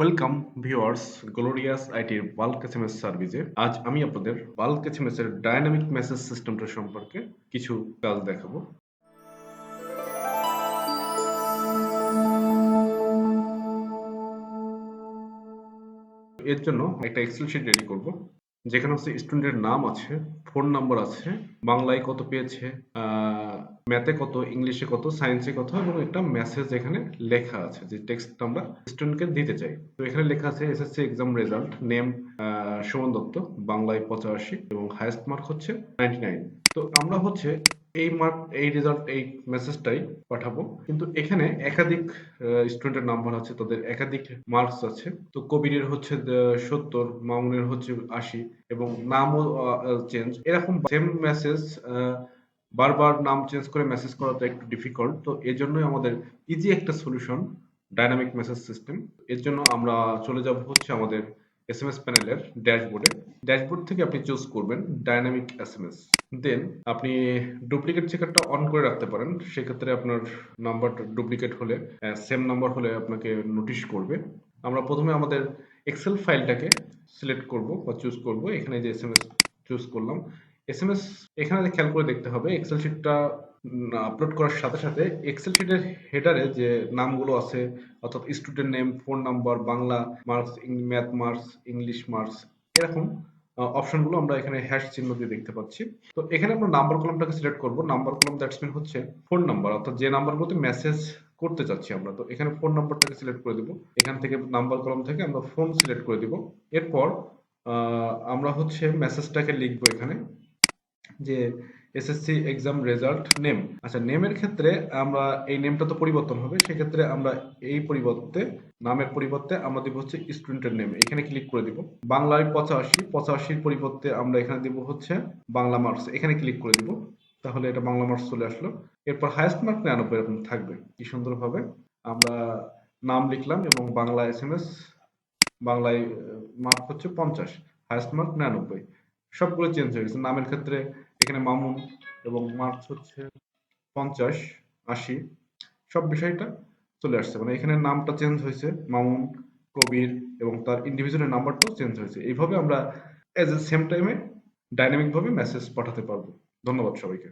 Welcome viewers glorious আইটির bulk SMS সার্ভিসে আজ আমি আপনাদের বাল্ক এসএমএস এর ডায়নামিক মেসেজ সিস্টেমটা সম্পর্কে কিছু কাজ দেখাবো। এর জন্য একটা এক্সেল শিট রেডি করব। যেখানে হচ্ছে স্টুডেন্টের নাম আছে ফোন নাম্বার আছে, বাংলায় কত পেয়েছে ম্যাথে কত ইংলিশে কত সায়েন্সে কত, এবং একটা মেসেজ এখানে লেখা আছে যে টেক্সটটা আমরা স্টুডেন্টকে দিতে চাই। তো এখানে লেখা আছে SSC exam result name Suman Dutta, বাংলায় পঁচাশি এবং হায়েস্ট মার্ক হচ্ছে নাইনটি নাইন তো আমরা হচ্ছে এই মার্ক এই রেজাল্ট এই মেসেজটাই পাঠাবো। কিন্তু এখানে একাধিক স্টুডেন্টের নাম্বার আছে, তাদের একাধিক মার্কস আছে। তো কবিরের হচ্ছে সত্তর, মামুনের হচ্ছে আশি এবং নামও চেঞ্জ এরকম সেম মেসেজ বারবার নাম চেঞ্জ করে মেসেজ করাটা একটু ডিফিকাল্ট তো এই জন্যই আমাদের ইজি একটা সলিউশন ডাইনামিক মেসেজ সিস্টেম এর জন্য আমরা চলে যাব হচ্ছে আমাদের এসএমএস প্যানেলের ড্যাশবোর্ডে ড্যাশবোর্ড থেকে আপনি চুজ করবেন ডাইনামিক এসএমএস দেন আপনি ডুপ্লিকেট চেকারটা অন করে রাখতে পারেন। সেক্ষেত্রে আপনার নাম্বারটা ডুপ্লিকেট হলে সেম নাম্বার হলে আপনাকে নোটিশ করবে। আমরা প্রথমে আমাদের এক্সেল ফাইলটাকে সিলেক্ট করব বা চুজ করব। এখানে যে এস এম এস চুজ করলাম এস এম এস এখানে খেয়াল করে দেখতে হবে এক্সেল শিটটা আপলোড করার সাথে সাথে এক্সেল শিটের হেডারে যে নামগুলো আছে, অর্থাৎ student name phone number Bangla marks math marks English marks এরকম অপশনগুলো আমরা এখানে হ্যাশ চিহ্ন দিয়ে দেখতে পাচ্ছি। তো এখানে আমরা নাম্বার কলমটাকে সিলেক্ট করব। নাম্বার কলম দ্যাটস মিন হচ্ছে ফোন নাম্বার অর্থাৎ যে নাম্বার গুলোতে মেসেজ করতে চাচ্ছি আমরা। তো এখানে ফোন নাম্বারটাকে সিলেক্ট করে দিব। এখান থেকে নাম্বার কলম থেকে আমরা ফোন সিলেক্ট করে দিব। এরপর আমরা হচ্ছে মেসেজটাকে লিখব এখানে যে এসএসসি এক্সাম রেজাল্ট নেম আচ্ছা নেমের ক্ষেত্রে আমরা এই নেমটা তো পরিবর্তন হবে, সেক্ষেত্রে আমরা এই পরিবর্তে, নামের পরিবর্তে আমরা দিব হচ্ছে স্টুডেন্টের নেম এখানে ক্লিক করে দিব। বাংলায় পঁচাশি, পঁচাশির পরিবর্তে আমরা এখানে দিব হচ্ছে বাংলা মার্কস এখানে ক্লিক করে দিব, তাহলে এটা বাংলা মার্কস চলে আসলো। এরপর হায়েস্ট মার্ক নিরানব্বই এরকম থাকবে। কি সুন্দরভাবে আমরা নাম লিখলাম এবং বাংলা এস এম এস বাংলায় মার্ক হচ্ছে পঞ্চাশ হায়েস্ট মার্ক নিরানব্বই। সবগুলো চেঞ্জ হয়ে গেছে। নামের ক্ষেত্রে এখানে মামুন এবং মার্কস হচ্ছে পঞ্চাশ, আশি, সব বিষয়টা চলে আসছে। মানে এখানে নামটা চেঞ্জ হয়েছে, মামুন, কবির এবং তার ইন্ডিভিজুয়াল নাম্বারটাও চেঞ্জ হয়েছে। এইভাবে আমরা এজ এ সেম টাইমে ডাইনামিকভাবে মেসেজ পাঠাতে পারব। ধন্যবাদ সবাইকে।